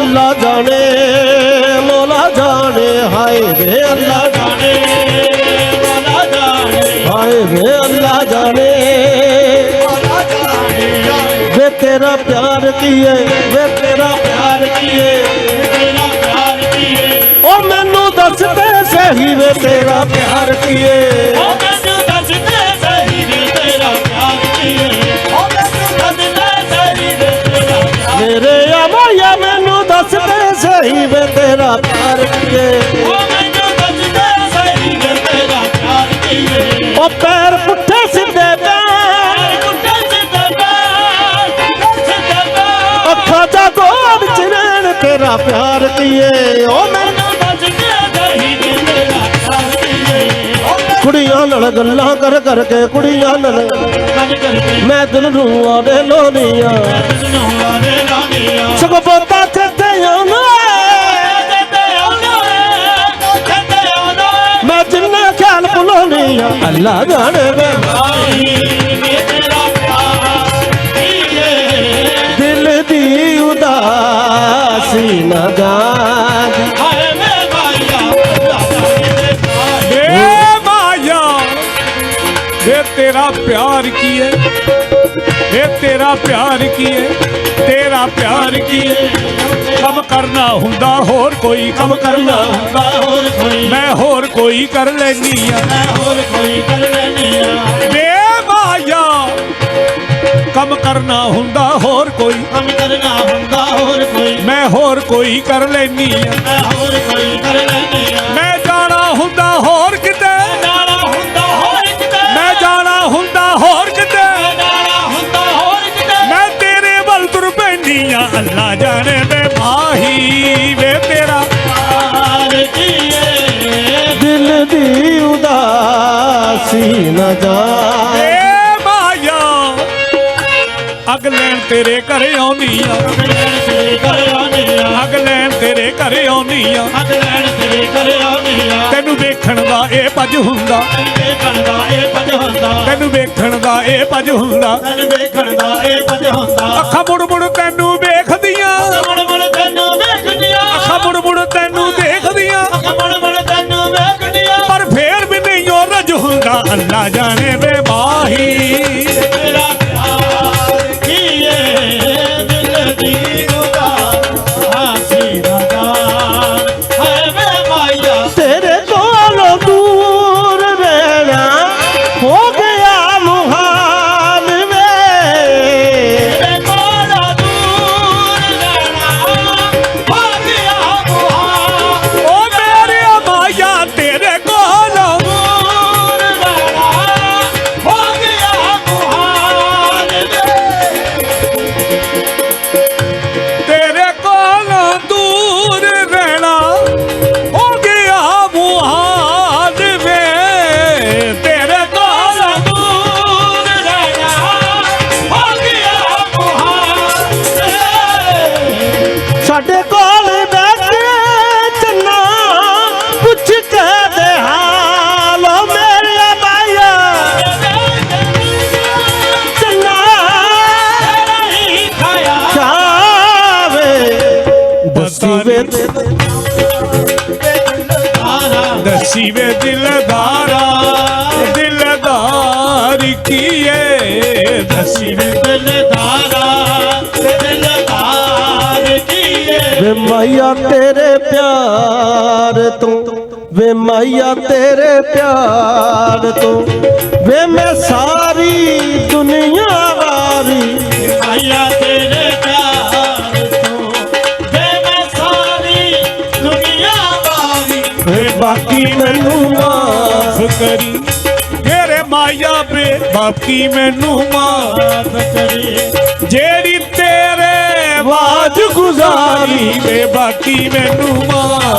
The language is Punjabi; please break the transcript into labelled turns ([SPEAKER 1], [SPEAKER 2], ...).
[SPEAKER 1] আল্লাহ জানে
[SPEAKER 2] মোলা জানে হায় রে আল্লাহ জানে হায় রে আল্লাহ
[SPEAKER 1] জানে वे तेरा प्यार किए वे तेरा प्यार किए ओ मैनू दसते सही वे तेरा प्यार किए
[SPEAKER 2] ਮੇਰੇ ਆਵਾਇਆ ਮੈਨੂੰ ਦੱਸ ਤੇ ਸਹੀ ਵੇ ਤੇਰਾ ਪਿਆਰ ਕੀਏ।
[SPEAKER 1] ਉਹ ਮੈਨੂੰ ਦੱਸ ਦੇ ਸਹੀ ਵੇ ਤੇਰਾ ਪਿਆਰ ਕੀਏ।
[SPEAKER 2] ਉਹ ਪੈਰ ਪੁੱਠੇ ਸਿੱਧੇ ਪੈਰ
[SPEAKER 1] ਕੁੱਤੇ ਸਿੱਧੇ ਪੈਰ ਕੁੱਤੇ ਸਿੱਧੇ ਪੈਰ
[SPEAKER 2] ਅੱਖਾਂ ਦਾ ਗੋਦ ਚ ਰਹਿਣ ਤੇਰਾ ਪਿਆਰ ਕੀਏ। ਉਹ
[SPEAKER 1] ਮੈਨੂੰ ਦੱਸ ਦੇ ਸਹੀ ਵੇ ਤੇਰਾ ਪਿਆਰ ਕੀਏ।
[SPEAKER 2] ਕੁੜੀਆਂ ਨਾਲ ਗੱਲਾਂ ਕਰ ਕਰਕੇ ਕੁੜੀਆਂ ਨਾਲ ਮੈਂ ਦਿਲ ਨੂੰ ਆਵੇ ਲੋਨੀਆਂ
[SPEAKER 1] ਤੈਨੂੰ ਆਰੇ
[SPEAKER 2] ਬੋਤਾ ਕਿੱਥੇ ਆਉਣਾ ਮੈਂ ਜਿੰਨਾ ਖਿਆਲ ਭੁਲਾਉਣੀਆਂ ਅੱਲਾ ਜਾਣੇ ਵੇ। ਦਿਲ ਦੀ ਉਦਾਸੀ ਨਾ ਜਾਗ।
[SPEAKER 1] ਹਾਏ ਵੇ
[SPEAKER 3] ਤੇਰਾ ਪਿਆਰ ਕੀ ਹੈ? ਵੇ ਤੇਰਾ ਪਿਆਰ ਕੀ ਹੈ ਤੇਰਾ ਪਿਆਰ ਕੀ ਹੈ ਕੰਮ ਕਰਨਾ ਹੁੰਦਾ ਹੋਰ ਕੋਈ ਕੰਮ ਕਰਨਾ ਹੁੰਦਾ
[SPEAKER 1] ਹੋਰ ਕੋਈ।
[SPEAKER 3] ਮੈਂ ਹੋਰ ਕੋਈ ਕਰ ਲੈਨੀ ਆ।
[SPEAKER 1] ਮੈਂ ਹੋਰ ਕੋਈ ਕਰ ਲੈਣੀ ਆ।
[SPEAKER 3] ਵੇ ਮਾਇਆ ਕੰਮ ਕਰਨਾ ਹੁੰਦਾ ਹੋਰ ਕੋਈ।
[SPEAKER 1] ਕੰਮ ਕਰਨਾ ਹੁੰਦਾ ਹੋਰ ਕੋਈ।
[SPEAKER 3] ਮੈਂ ਹੋਰ ਕੋਈ ਕਰ ਲੈਨੀ ਆ।
[SPEAKER 1] ਮੈਂ ਹੋਰ ਕੋਈ ਕਰ ਲੈਣੀ ਆ।
[SPEAKER 3] ਮੈਂ ਜਾਣਾ ਹੁੰਦਾ ਹੋਰ ਕਿਤੇ ਅੱਲਾ ਜਾਣੇ ਵੇ ਮਾਹੀ ਵੇ ਤੇਰਾ
[SPEAKER 1] ਪਿਆਰ ਕੀਏ।
[SPEAKER 2] ਦਿਲ ਦੀ ਉਦਾਸੀ ਨਾ ਜਾਗ
[SPEAKER 3] ਏ ਮਾਇਆ ਅਗ ਲੈਣ ਤੇਰੇ ਘਰ ਆਉਣੀ ਆ
[SPEAKER 1] ਲੈਣ ਤੇਰੇ ਘਰ ਆਉਣੀ ਆ
[SPEAKER 3] ਅਗ ਲੈਣ ਤੇਰੇ ਘਰ ਆਉਣੀ ਆ
[SPEAKER 1] ਲੈਣ ਤੇਰੇ ਘਰ ਆਉਣੀ ਆ
[SPEAKER 3] ਤੈਨੂੰ ਵੇਖਣ ਦਾ ਇਹ ਪਜ ਹੁੰਦਾ।
[SPEAKER 1] ਵੇਖਣ ਦਾ ਇਹ ਪਜ ਹੁੰਦਾ।
[SPEAKER 3] ਤੈਨੂੰ ਵੇਖਣ ਦਾ ਇਹ ਪਜ ਹੁੰਦਾ।
[SPEAKER 1] ਤੈਨੂੰ ਵੇਖਣ ਦਾ ਇਹ ਪਜ ਹੁੰਦਾ।
[SPEAKER 3] ਅੱਖਾਂ ਮੁੜ ਮੁੜ ਤੈਨੂੰ
[SPEAKER 1] ਤੇਰੇ ਵੇ
[SPEAKER 2] ਦਸੀ ਵੇ
[SPEAKER 3] ਦਿਲਦਾਰਾ ਦਿਲਦਾਰ ਕੀਏ ਦਸੀ ਵੇ
[SPEAKER 2] ਵੇ ਮਾਇਆ ਤੇਰੇ ਪਿਆਰ ਤੋਂ ਵੇ ਮਾਇਆ ਤੇਰੇ ਪਿਆਰ ਤੋਂ ਵੇ ਮੈਂ ਸਾਰੀ ਦੁਨੀਆ ਵਾਰੀ ਵੇ ਮਾਫ
[SPEAKER 3] ਮਾਫ ਕਰੀ। ਮੇਰੇ ਮਾਇਆ ਬੇ ਬਾਕੀ ਮੈਨੂੰ ਮਾਫ ਜਿਹੜੀ ਤੇਰੇ
[SPEAKER 2] ਆਵਾਜ਼ ਗੁਜ਼ਾਰੀ
[SPEAKER 3] ਵੇ ਬਾਕੀ ਮੈਨੂੰ ਮਾਫ